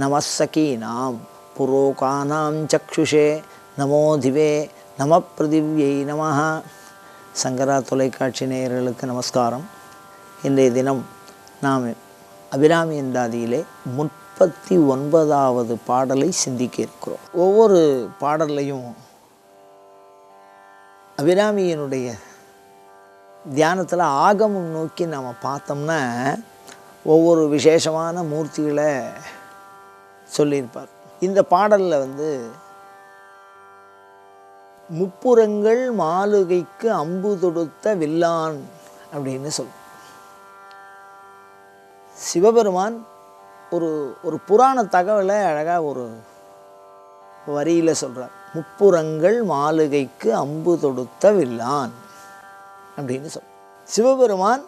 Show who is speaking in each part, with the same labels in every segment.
Speaker 1: நமஸ்ஸகீனாம் புரோகானாம் சக்ஷுஷே நமோ திவே நம பிருதிவியை நமஹா சங்கரா தொலைக்காட்சி நேயர்களுக்கு நமஸ்காரம். இன்றைய தினம் நாம் அபிராமி எந்தாதியிலே முப்பத்தி ஒன்பதாவது பாடலை சிந்திக்க இருக்கிறோம். ஒவ்வொரு பாடலையும் அபிராமியினுடைய தியானத்தில் ஆகமம் நோக்கி நாம் பார்த்தோம்னா ஒவ்வொரு விசேஷமான மூர்த்திகளை சொல்லியிருப்பார். இந்த பாடலில் வந்து முப்புறங்கள் மாலுகைக்கு அம்பு தொடுத்த வில்லான் அப்படின்னு சொல். சிவபெருமான் ஒரு ஒரு புராண தகவலை அழகாக ஒரு வரியில் சொல்கிறார் முப்புறங்கள் மாலுகைக்கு அம்பு தொடுத்த வில்லான் அப்படின்னு சொல். சிவபெருமான்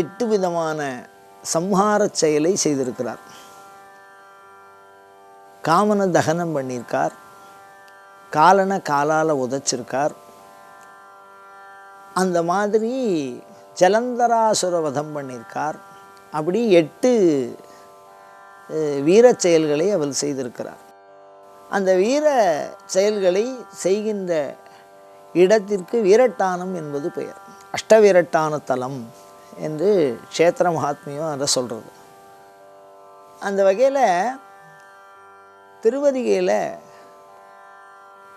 Speaker 1: எட்டு விதமான சம்ஹார செயலை செய்திருக்கிறார். காமனை தகனம் பண்ணியிருக்கார். காலனை காலால் உதைச்சிருக்கார். அந்த மாதிரி ஜலந்தராசுர வதம் பண்ணியிருக்கார். அப்படி எட்டு வீர செயல்களை அவள் செய்திருக்கிறார். அந்த வீர செயல்களை செய்கின்ற இடத்திற்கு வீரட்டானம் என்பது பெயர். அஷ்டவீரட்டான தலம் என்று க்ஷேத்திர மகாத்மியம் அதை சொல்கிறது அந்த வகையில் திருவதிகையில்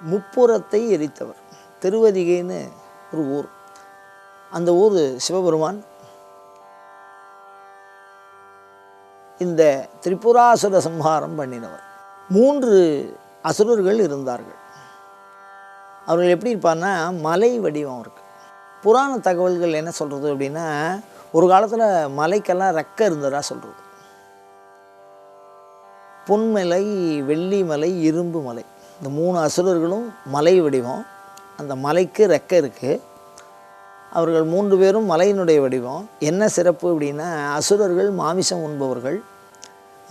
Speaker 1: முப்புறத்தை எரித்தவர். திருவதிகைன்னு ஒரு ஊர். அந்த ஊர் சிவபெருமான். இந்த திரிபுராசுர சம்ஹாரம் பண்ணினவர். மூன்று அசுரர்கள் இருந்தார்கள். அவர்கள் எப்படி இருப்பார்னா மலை வடிவம் இருக்குது புராண தகவல்கள் என்ன சொல்கிறது அப்படின்னா ஒரு காலத்தில் மலைக்கெல்லாம் ரெக்க இருந்ததாக சொல்கிறது பொன்மலை வெள்ளி மலை இரும்பு மலை. இந்த மூணு அசுரர்களும் மலை வடிவம். அந்த மலைக்கு ரெக்கை இருக்குது அவர்கள் மூன்று பேரும் மலையினுடைய வடிவம். என்ன சிறப்பு அப்படின்னா அசுரர்கள் மாமிசம் உண்பவர்கள்.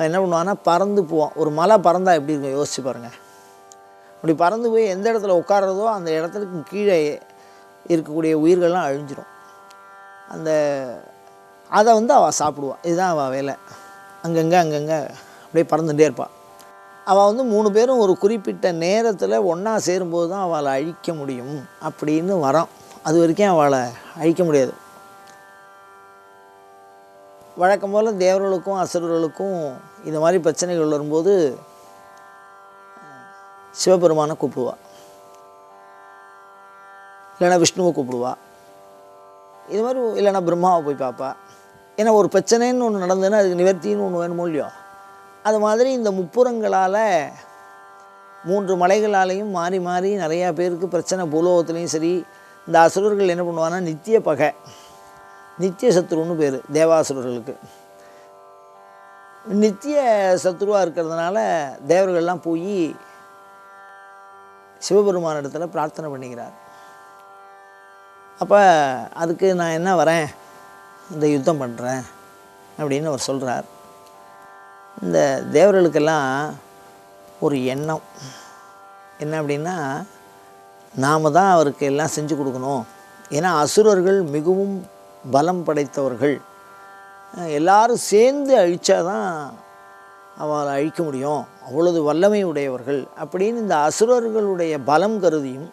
Speaker 1: என்ன பண்ணுவாங்கன்னா பறந்து போவோம் ஒரு மலை பறந்தால் எப்படி இருக்கும்? யோசிச்சு பாருங்கள் அப்படி பறந்து போய் எந்த இடத்துல உட்கார்றதோ அந்த இடத்துக்கு கீழே இருக்கக்கூடிய உயிர்கள்லாம் அழிஞ்சிரும். அந்த அதை வந்து அவள் சாப்பிடுவான். இதுதான் அவள் வேலை. அங்கங்கே அங்கங்கே அப்படியே பறந்துகிட்டே இருப்பாள் அவள் வந்து மூணு பேரும் ஒரு குறிப்பிட்ட நேரத்தில் ஒன்றா சேரும்போது தான் அவளை அழிக்க முடியும் அப்படின்னு வரான். அது வரைக்கும் அவளை அழிக்க முடியாது. வழக்கம் போல் தேவர்களுக்கும் அசுரர்களுக்கும் இந்த மாதிரி பிரச்சனைகள் வரும்போது சிவபெருமானை கூப்பிடுவா. இல்லைன்னா விஷ்ணுவை கூப்பிடுவா. இது மாதிரி இல்லைன்னா பிரம்மாவை போய் பார்ப்பா. ஏன்னா ஒரு பிரச்சனைன்னு ஒன்று நடந்ததுன்னா அதுக்கு நிவர்த்தின்னு ஒன்று வேணுமோ இல்லையோ? அது மாதிரி இந்த முப்புறங்களால் மூன்று மலைகளாலையும் மாறி மாறி நிறையா பேருக்கு பிரச்சனை பூலோகத்துலேயும் சரி இந்த அசுரர்கள் என்ன பண்ணுவாங்கன்னா நித்திய பகை நித்திய சத்ருன்னு பேர் தேவாசுரர்களுக்கு. நித்திய சத்ருவாக இருக்கிறதுனால தேவர்கள்லாம் போய் சிவபெருமான இடத்துல பிரார்த்தனை பண்ணிக்கிறார். அப்போ அதுக்கு நான் என்ன வரேன்? இந்த யுத்தம் பண்ணுறேன் அப்படின்னு அவர் சொல்கிறார் இந்த தேவர்களுக்கெல்லாம் ஒரு எண்ணம். என்ன அப்படின்னா நாம் தான் அவருக்கு எல்லாம் செஞ்சு கொடுக்கணும். ஏன்னா அசுரர்கள் மிகவும் பலம் படைத்தவர்கள். எல்லாரும் சேர்ந்து அழித்தாதான் அவளை அழிக்க முடியும். அவ்வளவு வல்லமை உடையவர்கள். அப்படின்னு இந்த அசுரர்களுடைய பலம் கருதியும்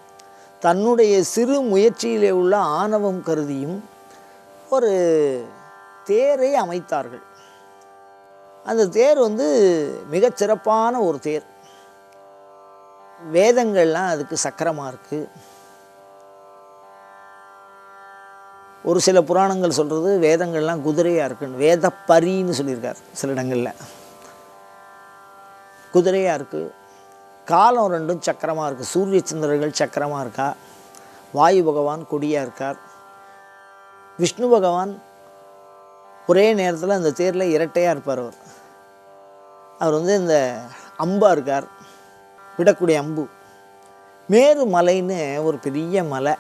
Speaker 1: தன்னுடைய சிறு முயற்சியிலே உள்ள ஆணவம் கருதியும் ஒரு தேரை அமைத்தார்கள். அந்த தேர் வந்து மிகச்சிறப்பான ஒரு தேர். வேதங்கள்லாம் அதுக்கு சக்கரமாக இருக்குது ஒரு சில புராணங்கள் சொல்கிறது வேதங்கள்லாம் குதிரையாக இருக்குன்னு வேத பரின்னு சொல்லியிருக்கார் சில இடங்களில். குதிரையாக இருக்குது காலம் ரெண்டும் சக்கரமாக இருக்குது சூரிய சந்திரர்கள் சக்கரமாக இருக்கா? வாயு பகவான் கொடியாக இருக்கார். விஷ்ணு பகவான் ஒரே நேரத்தில் அந்த தேரில் இரட்டையாக இருப்பார் அவர். அவர் வந்து இந்த அம்பா இருக்கார். விடக்கூடிய அம்பு. மேரு மலைன்னு ஒரு பெரிய மலை.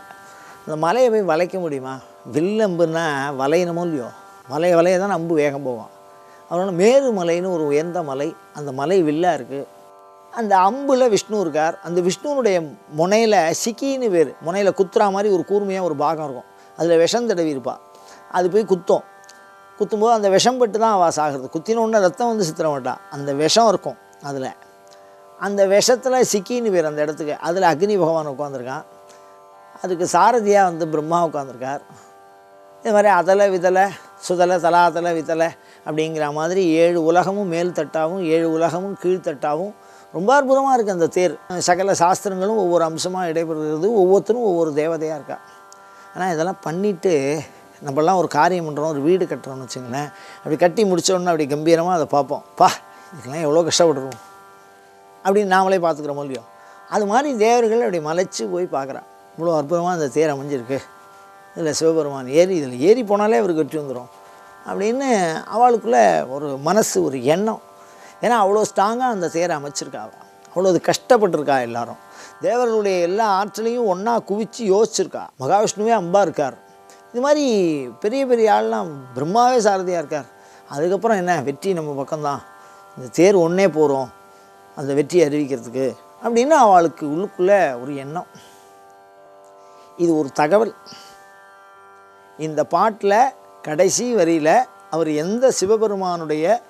Speaker 1: அந்த மலையை போய் வளைக்க முடியுமா? வில்லம்புன்னா வளையணுமோ இல்லையோ? வளைய வளைய தான் அம்பு வேகம் போவான் அவரோட மேரு மலைன்னு ஒரு உயர்ந்த மலை. அந்த மலை வில்லாக இருக்குது அந்த அம்புல விஷ்ணு இருக்கார். அந்த விஷ்ணுனுடைய முனையில் சிக்கின்னு பேர். முனையில் குத்துறா மாதிரி ஒரு கூர்மையாக ஒரு பாகம் இருக்கும். அதில் விஷம் தடவி இருப்பாள் அது போய் குத்தும். குத்தும்போது அந்த விஷம் பட்டு தான் அவள் சாகிறது. குத்தினோடனே ரத்தம் வந்து சித்திர மாட்டான். அந்த விஷம் இருக்கும் அதில். அந்த விஷத்தில் சிக்கின்னு பேர் அந்த இடத்துக்கு. அதில் அக்னி பகவான் உட்காந்துருக்கான் அதுக்கு சாரதியாக வந்து பிரம்மா உட்காந்துருக்கார் இது மாதிரி அதலை விதலை சுதலை தலாதலை விதலை அப்படிங்கிற மாதிரி ஏழு உலகமும் மேல் தட்டாகவும் ஏழு உலகமும் கீழ்த்தட்டாகவும் ரொம்ப அற்புதமாக இருக்குது அந்த தேர். சகல சாஸ்திரங்களும் ஒவ்வொரு அம்சமாக இடைபெறுகிறது. ஒவ்வொருத்தரும் ஒவ்வொரு தேவதையாக இருக்கா. ஆனால் இதெல்லாம் பண்ணிவிட்டு நம்மலாம் ஒரு காரியம் பண்ணுறோம் ஒரு வீடு கட்டுறோம்னு வச்சுங்களேன் அப்படி கட்டி முடிச்ச அப்படி கம்பீரமாக அதை பார்ப்போம். பா இதுக்கெல்லாம் எவ்வளோ கஷ்டப்படுறோம் அப்படின்னு நாமளே பார்த்துக்குறோமோ இல்லையோ? அது மாதிரி தேவர்கள் அப்படி மலைச்சு போய் பார்க்குறான். இவ்வளோ அற்புதமாக அந்த தேர் அமைஞ்சிருக்கு. இதில் சிவபெருமான் ஏறி இதில் ஏறி போனாலே அவருக்கு வெற்றி வந்துடும் அப்படின்னு அவளுக்குள்ளே ஒரு மனசு ஒரு எண்ணம். ஏன்னா அவ்வளோ ஸ்ட்ராங்காக அந்த தேரை அமைச்சிருக்கா அவ்வளோ அது கஷ்டப்பட்டிருக்கா எல்லாரும். தேவர்களுடைய எல்லா ஆற்றலையும் ஒன்றா குவித்து யோசிச்சிருக்கா. மகாவிஷ்ணுவே அம்பா இருக்கார். இது மாதிரி பெரிய பெரிய ஆள்லாம் பிரம்மாவே சாரதியாக இருக்கார். அதுக்கப்புறம் என்ன? வெற்றி நம்ம பக்கம்தான். இந்த தேர் ஒன்றே போகிறோம் அந்த வெற்றியை அறிவிக்கிறதுக்கு அப்படின்னு அவளுக்கு உள்ளுக்குள்ளே ஒரு எண்ணம். இது ஒரு தகவல். இந்த பாட்டில் கடைசி வரியில் அவர் எந்த சிவபெருமானுடைய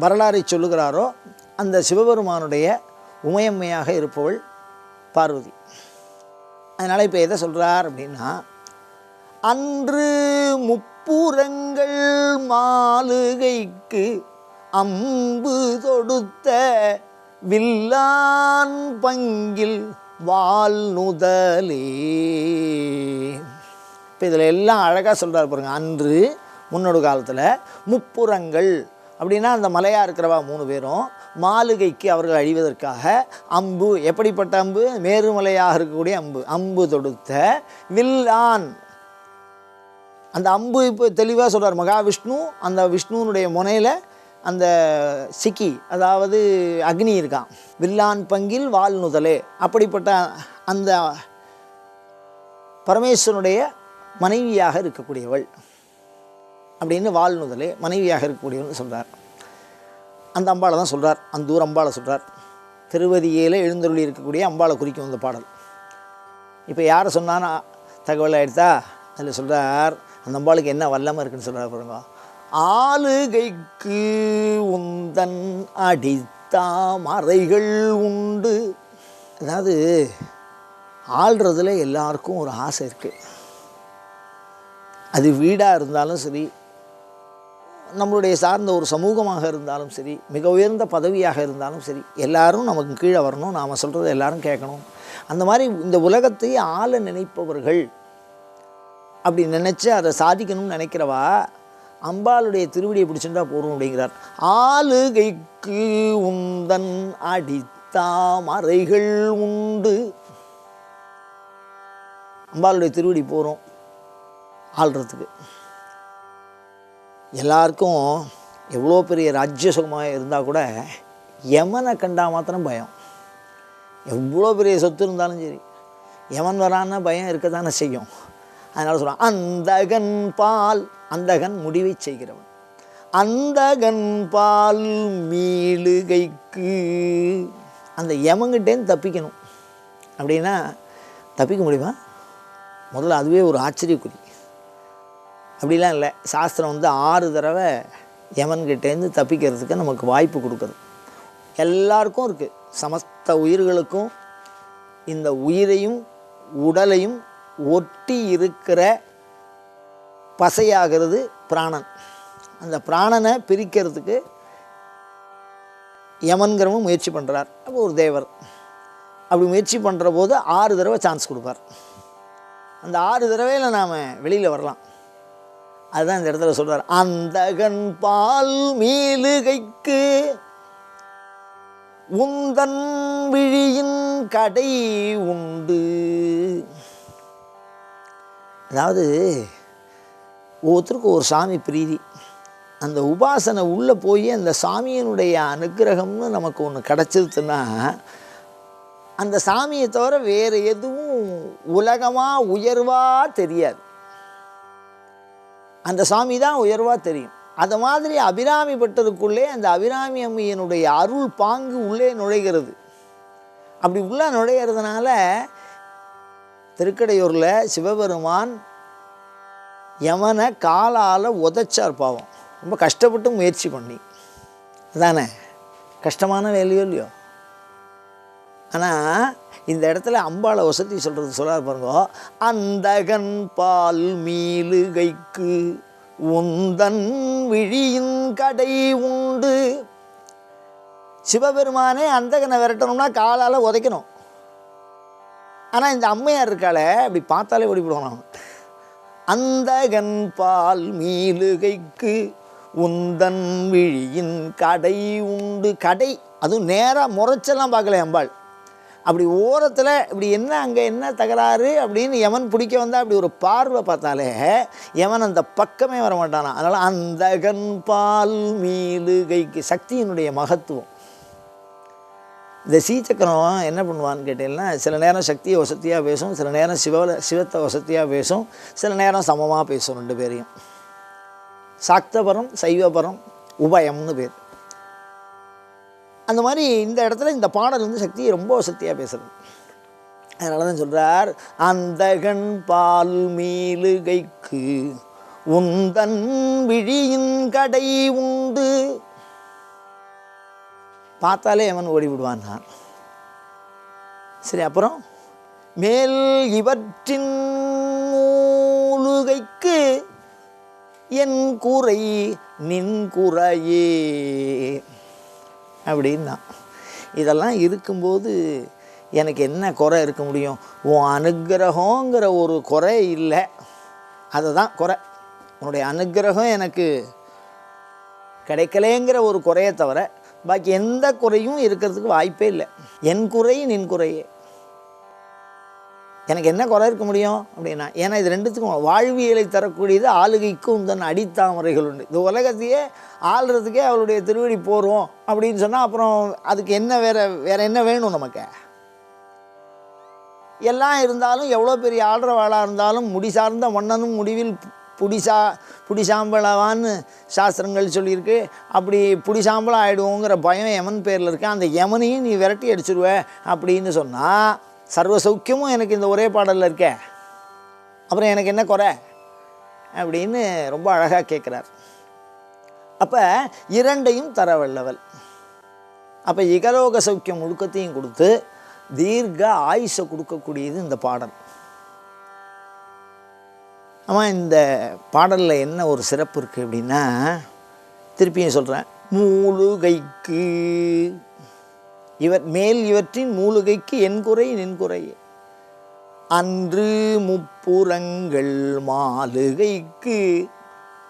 Speaker 1: வரலாறை சொல்லுகிறாரோ அந்த சிவபெருமானுடைய உமையம்மையாக இருப்பவள் பார்வதி. அதனால் இப்போ எதை சொல்கிறார் அப்படின்னா அன்று முப்புறங்கள் மாளுகைக்கு அம்பு தொடுத்த வில்லான் பங்கில் வால் நுதலே இப்போ இதில் எல்லாம் அழகாக சொல்கிறார் பாருங்கள் அன்று முன்னொரு காலத்தில் முப்புறங்கள் அப்படின்னா அந்த மலையாக இருக்கிறவா மூணு பேரும். மாளிகைக்கு அவர்கள் அழிவதற்காக அம்பு எப்படிப்பட்ட அம்பு? மேருமலையாக இருக்கக்கூடிய அம்பு. அம்பு தொடுத்த வில்லான். அந்த அம்பு இப்போ தெளிவாக சொல்கிறார் மகாவிஷ்ணு. அந்த விஷ்ணுனுடைய முனையில் அந்த சிக்கி அதாவது அக்னி இருக்கான் வில்லான் பங்கில் வால் நுதலே. அப்படிப்பட்ட அந்த பரமேஸ்வரனுடைய மனைவியாக இருக்கக்கூடியவள். அப்படின்னு வாழ்நுதலே மனைவியாக இருக்கக்கூடியவள்னு சொல்கிறார் அந்த அம்பாளை தான் சொல்கிறார் அந்த ஊர் அம்பாளை சொல்கிறார் திருவதியில் எழுந்தருளி இருக்கக்கூடிய அம்பாளை குறிக்கும் அந்த பாடல். இப்போ யாரை சொன்னான்னு தகவல் ஆயிடுதா அதில் சொல்கிறார் அந்த அம்பாளுக்கு என்ன வல்லமை இருக்குன்னு சொல்கிறார் பாருங்க. ஆளுகைக்கு உந்தன் அடித்தாமறைகள் உண்டு. அதாவது ஆள்றதுல எல்லாருக்கும் ஒரு ஆசை இருக்குது அது வீடாக இருந்தாலும் சரி நம்மளுடைய சார்ந்த ஒரு சமூகமாக இருந்தாலும் சரி மிக உயர்ந்த பதவியாக இருந்தாலும் சரி எல்லாரும் நமக்கு கீழே வரணும் நாம் சொல்கிறத எல்லாரும் கேட்கணும். அந்த மாதிரி இந்த உலகத்தை ஆள நினைப்பவர்கள் அப்படி நினச்சி அதை சாதிக்கணும்னு நினைக்கிறவா அம்பாளுடைய திருவடியை பிடிச்சிருந்தா போகிறோம் அப்படிங்கிறார். ஆளுகைக்கு உந்தன் அடித்தாமறைகள் உண்டு. அம்பாளுடைய திருவடி போகிறோம் ஆள்றதுக்கு. எல்லாருக்கும் எவ்வளோ பெரிய ராஜ்ய சுகமாக இருந்தால் கூட யமனை கண்டா மாத்திரம் பயம். எவ்வளோ பெரிய சொத்து இருந்தாலும் சரி யமன் வரான்னா பயம் இருக்க தானே செய்யும். அதனால் சொல்கிறான் அந்தகன் பால் அந்தகன் முடிவை செய்கிறவன். அந்தகன் பால் மீளுகைக்கு. அந்த யமங்கிட்டேன்னு தப்பிக்கணும். அப்படின்னா தப்பிக்க முடியுமா? முதல்ல அதுவே ஒரு ஆச்சரியக்குறி. அப்படிலாம் இல்லை. சாஸ்திரம் வந்து ஆறு தடவை யமன்கிட்டேருந்து தப்பிக்கிறதுக்கு நமக்கு வாய்ப்பு கொடுக்குது. எல்லாருக்கும் இருக்குது சமஸ்த உயிர்களுக்கும் இந்த உயிரையும் உடலையும் ஒட்டி இருக்கிற பசையாகிறது பிராணன். அந்த பிராணனை பிரிக்கிறதுக்கு யமன்கிறவன் முயற்சி பண்ணுறார் அப்போ ஒரு தேவர் அப்படி முயற்சி பண்ணுற போது ஆறு தடவை சான்ஸ் கொடுப்பார். அந்த ஆறு தடவையில் நாம் வெளியில் வரலாம். அதுதான் இந்த இடத்துல சொல்கிறார் அந்தகன் பால் மீளுகைக்கு உந்தன் விழியின் கடை உண்டு. அதாவது ஒவ்வொருத்தருக்கும் ஒரு சாமி பிரீதி. அந்த உபாசனை உள்ளே போய் அந்த சாமியினுடைய அனுக்கிரகம்னு நமக்கு ஒன்று கிடச்சிருச்சுன்னா அந்த சாமியை தவிர வேறு எதுவும் உலகமாக உயர்வாக தெரியாது. அந்த சாமி தான் உயர்வாக தெரியும். அது மாதிரி அபிராமி பட்டருக்குள்ளே அந்த அபிராமி அம்மையினுடைய அருள் பாங்கு உள்ளே நுழைகிறது. அப்படி உள்ளே நுழையிறதுனால திருக்கடையூரில் சிவபெருமான் யமனை காலால் உதைச்சார் பாவம். ரொம்ப கஷ்டப்பட்டு முயற்சி பண்ணி. அதானே? கஷ்டமான வேலையோ இல்லையோ? ஆனால் இந்த இடத்துல அம்பாளை வசதி சொல்கிறது சொல்லார் பாருங்க. அந்தகன் பால் மீளுகைக்கு உந்தன் விழியின் கடை உண்டு. சிவபெருமானே அந்தகனை விரட்டணும்னா காலால் உதைக்கணும். ஆனால் இந்த அம்மையார் இருக்காளே அப்படி பார்த்தாலே ஓடிவிடுவான் அந்தகன் பால் மீளுகைக்கு உந்தன் விழியின் கடை உண்டு. கடை அதுவும் நேராக முறைச்செல்லாம் பார்க்கல அம்பாள். அப்படி ஓரத்தில் இப்படி என்ன அங்கே என்ன தகராறு அப்படின்னு யமன் பிடிக்க வந்தால் அப்படி ஒரு பார்வை பார்த்தாலே யமன் அந்த பக்கமே வர மாட்டானா. அதனால் அந்தகன் பால் மீளுகைக்கு சக்தியினுடைய மகத்துவம். இந்த சீச்சக்கரம் என்ன பண்ணுவான்னு கேட்டீங்கன்னா சில நேரம் சக்தியை வசதியாக பேசும் சில நேரம் சிவ சிவத்தை வசதியாக பேசும் சில நேரம் சமமாக பேசும் ரெண்டு பேரையும். சாக்தபரம் சைவபரம் உபயம்னு பேர். அந்த மாதிரி இந்த இடத்துல இந்த பாடல் வந்து சக்தியை ரொம்ப சக்தியாக பேசுறது அதனால தான் சொல்கிறார் அந்தகன் பால் மீளுகைக்கு உந்தன் விழியின் கடை உண்டு. பார்த்தாலே அவன் ஓடி விடுவான் நான் சரி அப்புறம்? மேல் இவற்றின் மூலுகைக்கு என் குறை நின் குறையே அப்படின்னா. இதெல்லாம் இருக்கும்போது எனக்கு என்ன குறை இருக்க முடியும்? உன் அனுகிரகங்கிற ஒரு குறை இல்லை. அதுதான் குறை. உன்னுடைய அனுக்கிரகம் எனக்கு கிடைக்கலேங்கிற ஒரு குறையை தவிர பாக்கி எந்த குறையும் இருக்கிறதுக்கு வாய்ப்பே இல்லை. என் குறை நின் குறையே. எனக்கு என்ன குறை இருக்க முடியும் அப்படின்னா ஏன்னா இது ரெண்டுத்துக்கும் வாழ்வியலை தரக்கூடியது ஆளுகைக்கும் தன் அடித்தாமரைகள் உண்டு. இந்த உலகத்தையே ஆள்றதுக்கே அவளுடைய திருவடி போகிறோம் அப்படின்னு சொன்னால் அப்புறம் அதுக்கு என்ன வேற வேற என்ன வேணும் நமக்கு? எல்லாம் இருந்தாலும் எவ்வளோ பெரிய ஆள்றவாளாக இருந்தாலும் முடி சார்ந்த மன்னனும் முடிவில் புடிசா புடிசாம்பளவான்னு சாஸ்திரங்கள் சொல்லியிருக்கு. அப்படி புடிசாம்பளம் ஆகிடுவோங்கிற பயம் யமன் பேரில் இருக்கு? அந்த யமனையும் நீ விரட்டி அடிச்சிருவ அப்படின்னு சொன்னால் சர்வ சௌக்கியமும் எனக்கு இந்த ஒரே பாடலில் இருக்கே. அப்புறம் எனக்கு என்ன குறை? அப்படின்னு ரொம்ப அழகாக கேட்குறார் அப்போ இரண்டையும் தர வல்லவள். அப்போ இகலோக சௌக்கியம் முழுக்கத்தையும் கொடுத்து தீர்க்க ஆயுஷை கொடுக்கக்கூடியது இந்த பாடல். ஆமாம் இந்த பாடலில் என்ன ஒரு சிறப்பு இருக்குது அப்படின்னா திருப்பியும் சொல்கிறேன் மூலுகைக்கு இவர் மேல் இவற்றின் மூலிகைக்கு என் குறை நின் குறை. அன்று முப்புறங்கள் மாலுகைக்கு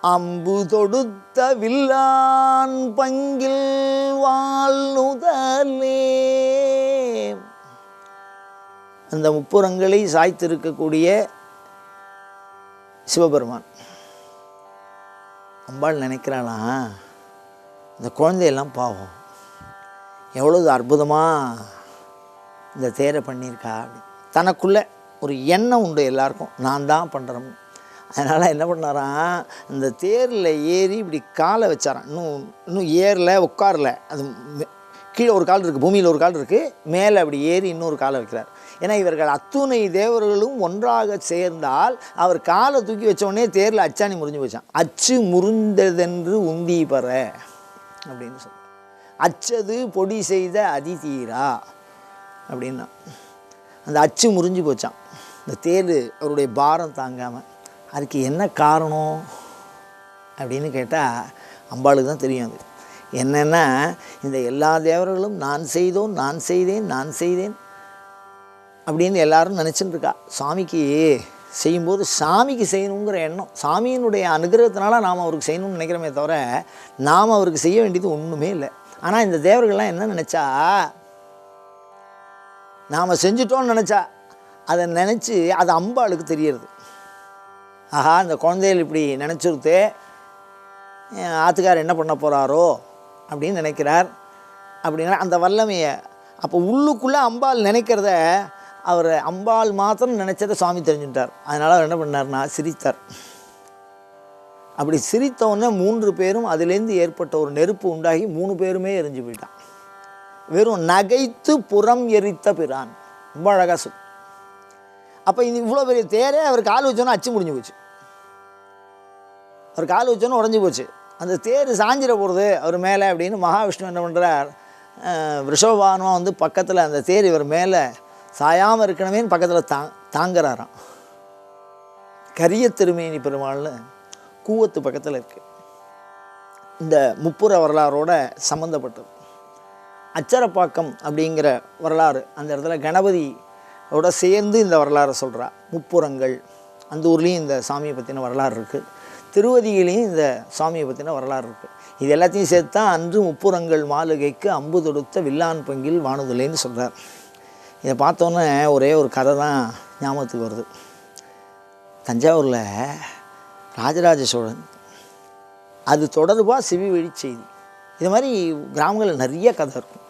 Speaker 1: அம்பு தொடுத்த வில்லான் பங்கில் வாழ்நுதலே. அந்த முப்புறங்களை சாய்த்திருக்கக்கூடிய சிவபெருமான். அம்பாள் நினைக்கிறாளா இந்த குழந்தையெல்லாம் பாவம். எவ்வளவு அற்புதமாக இந்த தேரை பண்ணியிருக்கா அப்படி. தனக்குள்ளே ஒரு எண்ணம் உண்டு எல்லாருக்கும். நான் தான் பண்ணுறோம் அதனால் என்ன பண்ணாராம்? இந்த தேரில் ஏறி இப்படி காலை வச்சாரான் இன்னும் இன்னும் ஏறல உட்காரல. அது கீழே ஒரு கால் இருக்குது பூமியில் ஒரு கால் இருக்குது மேலே அப்படி ஏறி இன்னொரு காலை வைக்கிறார். ஏன்னா இவர்கள் அத்துணை தேவர்களும் ஒன்றாக சேர்ந்தால் அவர் காலை தூக்கி வச்ச தேரில் அச்சாணி முறிஞ்சு போச்சான் அச்சு முறிந்ததென்று உந்தி பெற அப்படின்னு சொல்லி அச்சது பொடி செய்த அதிதீரா அப்படின்னா. அந்த அச்சு முறிஞ்சு போச்சான் இந்த தேர் அவருடைய பாரம் தாங்காமல் அதுக்கு என்ன காரணம் அப்படின்னு கேட்டால் அம்பாளுக்கு தான் தெரியும் அது. என்னென்னா இந்த எல்லா தேவர்களும் நான் செய்தோம் நான் செய்தேன் நான் செய்தேன் அப்படின்னு எல்லாரும் நினச்சிட்டு இருக்கா. சாமிக்கு செய்யும்போது சாமிக்கு செய்யணுங்கிற எண்ணம் சாமியினுடைய அனுகிரகத்தினால நாம் அவருக்கு செய்யணும்னு நினைக்கிறோமே தவிர நாம் அவருக்கு செய்ய வேண்டியது ஒன்றுமே இல்லை. ஆனால் இந்த தேவர்கள்லாம் என்ன நினச்சா? நாம் செஞ்சிட்டோம்னு நினச்சா அதை நினச்சி அது அம்பாளுக்கு தெரியறது. ஆஹா இந்த குழந்தைகள் இப்படி நினச்சிருத்து ஆத்துக்கார் என்ன பண்ண போகிறாரோ அப்படின்னு நினைக்கிறார். அப்படின்னா அந்த வல்லமையை அப்போ உள்ளுக்குள்ளே அம்பாள் நினைக்கிறத அவர் அம்பாள் மாத்திரம் நினச்சதை சுவாமி தெரிஞ்சுட்டார் அதனால் அவர் என்ன பண்ணார்னா சிரித்தார். அப்படி சிரித்த உடனே மூன்று பேரும் அதிலேருந்து ஏற்பட்ட ஒரு நெருப்பு உண்டாகி மூணு பேருமே எரிஞ்சு போயிட்டான். வெறும் நகைத்து புறம் எரித்த பிரான். ரொம்ப அழகாக சொல். அப்போ இது இவ்வளோ பெரிய தேரே அவர் கால் வச்சோன்னா அச்சு முடிஞ்சு போச்சு. அவர் கால் வச்சோன்னு உடஞ்சி போச்சு. அந்த தேர் சாஞ்சிட போகிறது அவர் மேலே அப்படின்னு மகாவிஷ்ணு என்ன பண்ணுறார் ரிஷபவானம் வந்து பக்கத்தில் அந்த தேர் இவர் மேலே சாயாமல் இருக்கணுமேன்னு பக்கத்தில் தா தாங்குறாராம். கரிய திருமேனி பெருமாள்னு கூவத்து பக்கத்தில் இருக்குது இந்த முப்புற வரலாறோட சம்மந்தப்பட்டது அச்சரப்பாக்கம் அப்படிங்கிற வரலாறு அந்த இடத்துல கணபதியோட சேர்ந்து இந்த வரலாறை சொல்கிறா முப்புறங்கள் அந்த ஊர்லேயும் இந்த சாமியை பற்றின வரலாறு இருக்குது திருவதியிலையும் இந்த சாமியை பற்றின வரலாறு இருக்குது இது எல்லாத்தையும் சேர்த்து தான் அன்று முப்புறங்கள் மாளிகைக்கு அம்பு தொடுத்த வில்லான் பங்கில் வானுதலைன்னு சொல்கிறார் இதை பார்த்தோன்னே ஒரே ஒரு கதை தான் ஞாபகத்துக்கு வருது. தஞ்சாவூரில் ராஜராஜ சோழன். அது தொடர்பாக சிவி வழி செய்தி. இது மாதிரி கிராமங்களில் நிறைய கதை இருக்கும்.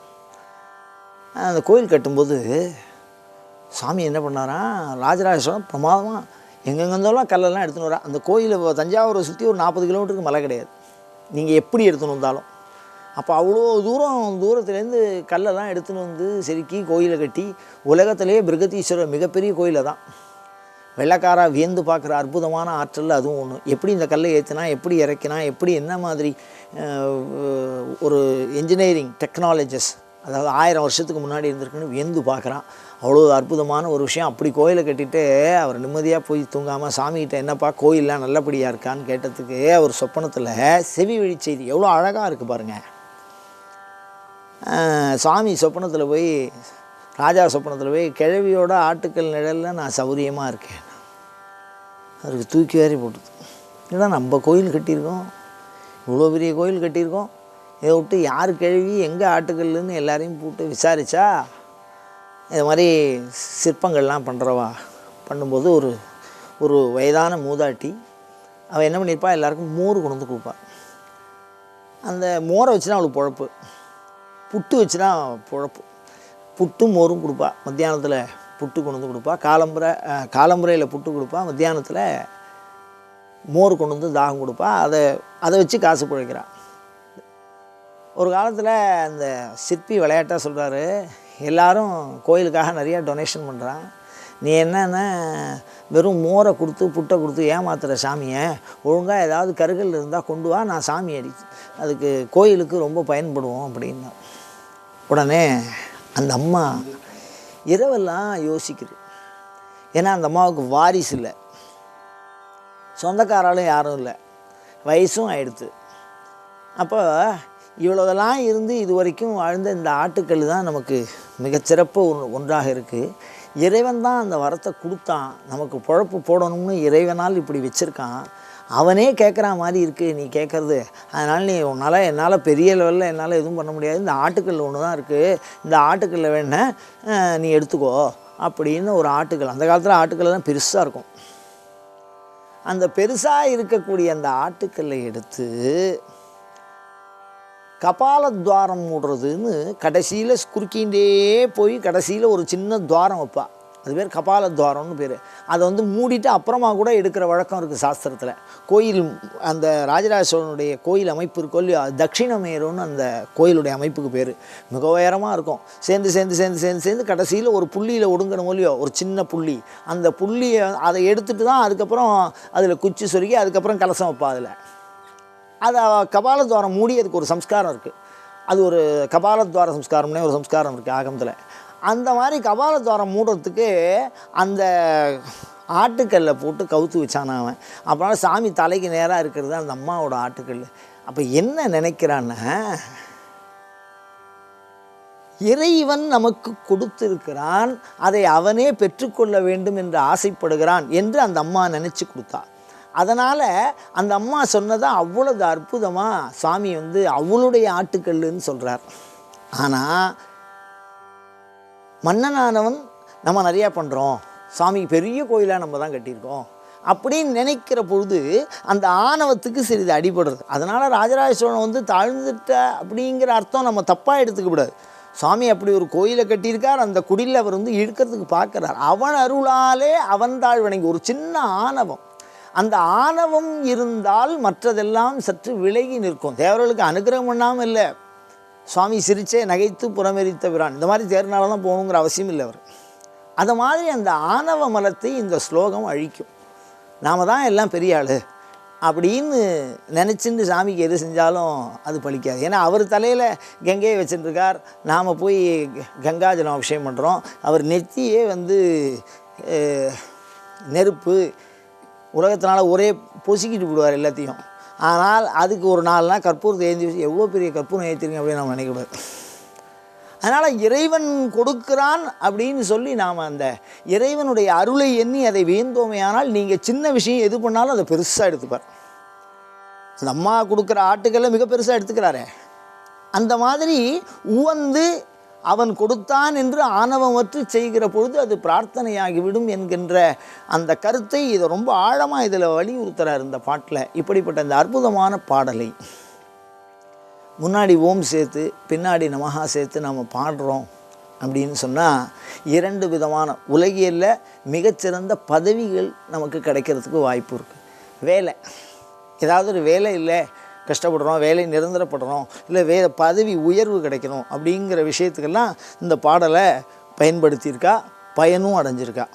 Speaker 1: அந்த கோயில் கட்டும்போது சாமி என்ன பண்ணாராம் ராஜராஜ சோழன் பிரமாதமாக எங்கெங்கெந்தோலாம் கல்லெல்லாம் எடுத்துன்னு வரா அந்த கோயிலை தஞ்சாவூரை சுற்றி ஒரு நாற்பது கிலோமீட்டருக்கு மலை கிடையாது. நீங்கள் எப்படி எடுத்துன்னு வந்தாலும். அப்போ அவ்வளோ தூரம் தூரத்துலேருந்து கல்லெல்லாம் எடுத்துன்னு வந்து செதுக்கி கோயிலை கட்டி உலகத்திலேயே பிரகதீஸ்வரர் மிகப்பெரிய கோயிலை தான் வெள்ளக்காரா வியந்து பார்க்குற அற்புதமான ஆற்றல் அதுவும் ஒன்று எப்படி இந்த கல்லை ஏற்றினா எப்படி இறக்கினா எப்படி என்ன மாதிரி ஒரு இன்ஜினியரிங் டெக்னாலஜிஸ் அதாவது ஆயிரம் வருஷத்துக்கு முன்னாடி இருந்திருக்குன்னு வியந்து பார்க்குறான். அவ்வளோ அற்புதமான ஒரு விஷயம். அப்படி கோயிலை கட்டிட்டு அவர் நிம்மதியாக போய் தூங்காமல் சாமிகிட்ட என்னப்பா கோயிலெலாம் நல்லபடியாக இருக்கான்னு கேட்டதுக்கு அவர் சொப்பனத்தில் செவி வழி செய்தி எவ்வளோ அழகாக இருக்குது பாருங்கள் சாமி சொப்பனத்தில் போய் ராஜா சொப்பனத்தில் போய் கிழவியோட ஆட்டுக்கல் நிழலில் நான் சௌரியமாக இருக்கேன். அதுக்கு தூக்கி வாரி போட்டுது. ஏன்னா நம்ம கோயில் கட்டியிருக்கோம். இவ்வளோ பெரிய கோயில் கட்டியிருக்கோம். இதை விட்டு யார் கிழவி எங்கே ஆட்டுக்கல்லுன்னு எல்லாரையும் போட்டு விசாரித்தா இது மாதிரி சிற்பங்கள்லாம் பண்ணுறவா பண்ணும்போது ஒரு ஒரு வயதான மூதாட்டி அவள் என்ன பண்ணியிருப்பா? எல்லாருக்கும் மோர் கொண்டு வந்து கொடுப்பா. அந்த மோரை வச்சு தான் அவளுக்கு பொழப்பு. புட்டு வச்சு தான் பொழப்பு. புட்டும் மோரும் கொடுப்பா. மத்தியானத்தில் புட்டு கொண்டு வந்து கொடுப்பா. காலம்புரை காலம்புரையில் புட்டு கொடுப்பா. மத்தியானத்தில் மோர் கொண்டு வந்து தாகம் கொடுப்பா. அதை அதை வச்சு காசு பிழைக்கிறான் ஒரு காலத்தில் அந்த சிற்பி விளையாட்டாக சொல்கிறாரு எல்லாரும் கோயிலுக்காக நிறையா டொனேஷன் பண்ணுறான் நீ என்னென்ன வெறும் மோரை கொடுத்து புட்டை கொடுத்து ஏமாத்துகிற சாமியை ஒழுங்காக ஏதாவது கருகல் இருந்தால் கொண்டு வா நான் சாமி அடி அதுக்கு கோயிலுக்கு ரொம்ப பயன்படுவோம் அப்படின்னா. உடனே அந்த அம்மா இரவெல்லாம் யோசிக்குது. ஏன்னா அந்த அம்மாவுக்கு வாரிசு இல்லை. சொந்தக்காராலும் யாரும் இல்லை. வயசும் ஆயிடுத்து. அப்போ இவ்வளோதெல்லாம் இருந்து இது வரைக்கும் வாழ்ந்த இந்த ஆட்டுக்கல் தான் நமக்கு மிகச்சிறப்பு ஒன்று ஒன்றாக இருக்குது இறைவன் தான் அந்த வரத்தை கொடுத்தான். நமக்கு பொழப்பு போடணும்னு இறைவனால் இப்படி வச்சுருக்கான். அவனே கேட்குற மாதிரி இருக்குது நீ கேட்குறது அதனால் நீ உன்னால் என்னால் பெரிய லெவலில் என்னால் எதுவும் பண்ண முடியாது. இந்த ஆட்டுக்கல் ஒன்று தான் இருக்குது இந்த ஆட்டுக்கல்ல வேணா நீ எடுத்துக்கோ அப்படின்னு ஒரு ஆட்டுக்கல். அந்த காலத்தில் ஆட்டுக்கல் தான் பெருசாக இருக்கும். அந்த பெருசாக இருக்கக்கூடிய அந்த ஆட்டுக்கல்லை எடுத்து கபாலத்வாரம் மூடுறதுன்னு கடைசியில் குறுக்கிண்டே போய் கடைசியில் ஒரு சின்ன துவாரம் வைப்பா. அது பேர் கபாலத்வாரம்னு பேர். அதை வந்து மூடிட்டு அப்புறமா கூட எடுக்கிற வழக்கம் இருக்குது சாஸ்திரத்தில். கோயில் அந்த ராஜராஜ சோழனுடைய கோயில் அமைப்பு இருக்கோ இல்லையோ தட்சிணமேருன்னு அந்த கோயிலுடைய அமைப்புக்கு பேர். மிக உயரமாக இருக்கும். சேர்ந்து சேர்ந்து சேர்ந்து சேர்ந்து சேர்ந்து கடைசியில் ஒரு புள்ளியில் ஒடுங்கணும் இல்லையோ ஒரு சின்ன புள்ளி. அந்த புள்ளியை அதை எடுத்துட்டு தான் அதுக்கப்புறம் அதில் குச்சி சொருகி அதுக்கப்புறம் கலசம் வைப்பா அதில். அதை கபாலத்வாரம் மூடி அதுக்கு ஒரு சம்ஸ்காரம் இருக்குது அது ஒரு கபாலத்வார சம்ஸ்காரம்னே ஒரு சம்ஸ்காரம் இருக்குது ஆகமத்தில். அந்த மாதிரி கபாலத்வாரம் மூடுறதுக்கு அந்த ஆட்டுக்கல்ல போட்டு கவுத்து வச்சான் அவன். அப்புறம் சாமி தலைக்கு நேராக இருக்கிறது அந்த அம்மாவோட ஆட்டுக்கல் அப்போ என்ன நினைக்கிறான்னா இறைவன் நமக்கு கொடுத்திருக்கிறான் அதை அவனே பெற்றுக்கொள்ள வேண்டும் என்று ஆசைப்படுகிறான் என்று அந்த அம்மா நினச்சி கொடுத்தா. அதனால் அந்த அம்மா சொன்னதை அவ்வளோது அற்புதமாக சாமி வந்து அவளுடைய ஆட்டுக்கல்லுன்னு சொல்கிறார் ஆனால் மன்னனானவன் நம்ம நிறையா பண்ணுறோம் சாமி பெரிய கோயிலாக நம்ம தான் கட்டியிருக்கோம். அப்படின்னு நினைக்கிற பொழுது அந்த ஆணவத்துக்கு சிறிது அடிபடுறது. அதனால் ராஜராஜ சோழன் வந்து தாழ்ந்துட்ட அப்படிங்கிற அர்த்தம் நம்ம தப்பாக எடுத்துக்கக்கூடாது சுவாமி அப்படி ஒரு கோயிலை கட்டியிருக்கார். அந்த குடியில் அவர் வந்து இழுக்கிறதுக்கு பார்க்குறார். அவன் அருளாலே அவன் தாழ் வணங்கி ஒரு சின்ன ஆணவம். அந்த ஆணவம் இருந்தால் மற்றதெல்லாம் சற்று விலகி நிற்கும். தேவர்களுக்கு அனுகிரகம் பண்ணாமல் இல்லை. சுவாமி சிரிச்சே நகைத்து புறமெரித்த பிரான் இந்த மாதிரி தேர்னால தான் போகணுங்கிற அவசியம் இல்லை அவர். அது மாதிரி அந்த ஆணவ மலத்தை இந்த ஸ்லோகம் அழிக்கும். நாம் தான் எல்லாம் பெரிய ஆள் அப்படின்னு நினச்சிட்டு சாமிக்கு எது செஞ்சாலும் அது பழிக்காது. ஏன்னா அவர் தலையில் கங்கையை வச்சுட்டுருக்கார் நாம் போய் கங்காஜலம் அபிஷேகம் பண்ணுறோம் அவர் நெத்தியே வந்து நெருப்பு உலகத்தினால ஒரே பொசுக்கிட்டு விடுவார் எல்லாத்தையும். ஆனால் அதுக்கு ஒரு நாலு நாள் கற்பூரத்தை ஏந்தி வச்சு எவ்வளோ பெரிய கற்பூரம் ஏற்றிருங்க அப்படின்னு நம்ம நினைக்கக்கூடாது. அதனால் இறைவன் கொடுக்கிறான் அப்படின்னு சொல்லி நாம் அந்த இறைவனுடைய அருளை எண்ணி அதை வியந்தோமையானால் நீங்கள் சின்ன விஷயம் எது பண்ணாலும் அதை பெருசாக எடுத்துப்பார். அந்த அம்மா கொடுக்குற ஆட்டுக்கெல்லாம் மிக பெருசாக எடுத்துக்கிறாரே. அந்த மாதிரி உவந்து அவன் கொடுத்தான் என்று ஆணவமற்று செய்கிற பொழுது அது பிரார்த்தனையாகிவிடும் என்கின்ற அந்த கருத்தை இதை ரொம்ப ஆழமாக இதில் வலியுறுத்துகிறார் இந்த பாட்டில். இப்படிப்பட்ட இந்த அற்புதமான பாடலை முன்னாடி ஓம் சேர்த்து பின்னாடி நமகா சேர்த்து நாம் பாடுறோம் அப்படின்னு சொன்னால் இரண்டு விதமான உலகியலில் மிகச்சிறந்த பதவிகள் நமக்கு கிடைக்கிறதுக்கு வாய்ப்பு இருக்குது வேலை. ஏதாவது ஒரு வேலை இல்லை கஷ்டப்படுறோம் வேலை நிரந்தரப்படுறோம் இல்லை வேறு பதவி உயர்வு கிடைக்கணும் அப்படிங்கிற விஷயத்துக்கெல்லாம் இந்த பாடலை பயன்படுத்தியிருக்கா பயனும் அடைஞ்சிருக்கா.